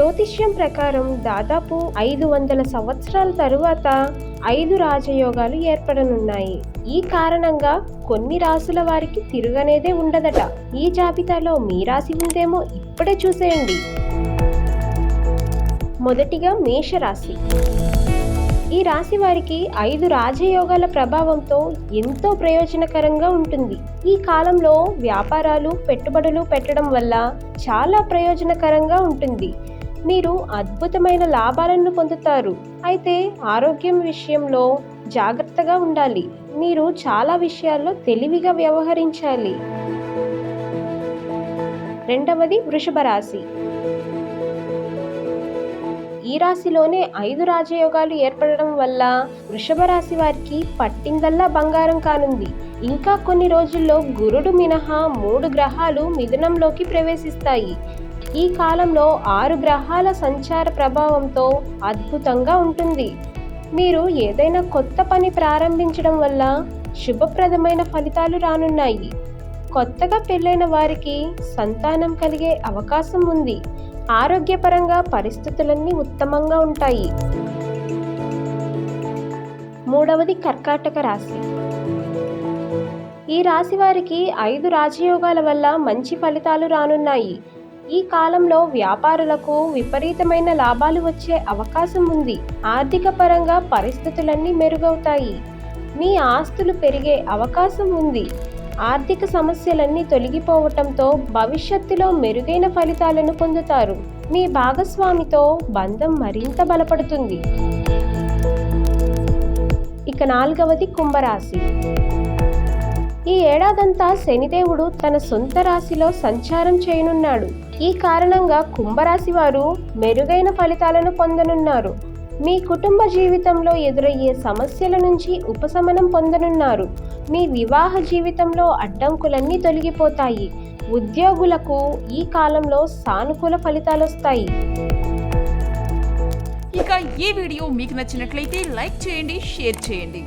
జ్యోతిష్యం ప్రకారం దాదాపు ఐదు వందల సంవత్సరాల తరువాత ఐదు రాజయోగాలు ఏర్పడనున్నాయి. ఈ కారణంగా కొన్ని రాసుల వారికి తిరుగనేదే ఉండదట. ఈ జాబితాలో మీ రాశి ఉందేమో ఇప్పుడే చూసేయండి. మొదటిగా మేషరాశి. ఈ రాశి వారికి ఐదు రాజయోగాల ప్రభావంతో ఎంతో ప్రయోజనకరంగా ఉంటుంది. ఈ కాలంలో వ్యాపారాలు పెట్టుబడులు పెట్టడం వల్ల చాలా ప్రయోజనకరంగా ఉంటుంది. మీరు అద్భుతమైన లాభాలను పొందుతారు. అయితే ఆరోగ్యం విషయంలో జాగ్రత్తగా ఉండాలి. మీరు చాలా విషయాల్లో తెలివిగా వ్యవహరించాలి. రెండవది వృషభ రాశి. ఈ రాశిలోనే ఐదు రాజయోగాలు ఏర్పడడం వల్ల వృషభ రాశి వారికి పట్టిందల్లా బంగారం కానుంది. ఇంకా కొన్ని రోజుల్లో గురుడు మినహా మూడు గ్రహాలు మిథునంలోకి ప్రవేశిస్తాయి. ఈ కాలంలో ఆరు గ్రహాల సంచార ప్రభావంతో అద్భుతంగా ఉంటుంది. మీరు ఏదైనా కొత్త పని ప్రారంభించడం వల్ల శుభప్రదమైన ఫలితాలు రానున్నాయి. కొత్తగా పెళ్ళైన వారికి సంతానం కలిగే అవకాశం ఉంది. ఆరోగ్యపరంగా పరిస్థితులన్నీ ఉత్తమంగా ఉంటాయి. మూడవది కర్కాటక రాశి. ఈ రాశి వారికి ఐదు రాజయోగాల వల్ల మంచి ఫలితాలు రానున్నాయి. ఈ కాలంలో వ్యాపారులకు విపరీతమైన లాభాలు వచ్చే అవకాశం ఉంది. ఆర్థిక పరంగా పరిస్థితులన్నీ మెరుగవుతాయి. మీ ఆస్తులు పెరిగే అవకాశం ఉంది. ఆర్థిక సమస్యలన్నీ తొలగిపోవటంతో భవిష్యత్తులో మెరుగైన ఫలితాలను పొందుతారు. మీ భాగస్వామితో బంధం మరింత బలపడుతుంది. ఇక నాలుగవది కుంభరాశి. ఈ ఏడాదంతా శనిదేవుడు తన సొంత రాశిలో సంచారం చేయనున్నాడు. ఈ కారణంగా కుంభరాశి వారు మెరుగైన ఫలితాలను పొందనున్నారు. మీ కుటుంబ జీవితంలో ఎదురయ్యే సమస్యల నుంచి ఉపశమనం పొందనున్నారు. మీ వివాహ జీవితంలో అడ్డంకులన్నీ తొలగిపోతాయి. ఉద్యోగులకు ఈ కాలంలో సానుకూల ఫలితాలు వస్తాయి. ఇక ఈ వీడియో మీకు నచ్చినట్లయితే లైక్ చేయండి షేర్ చేయండి.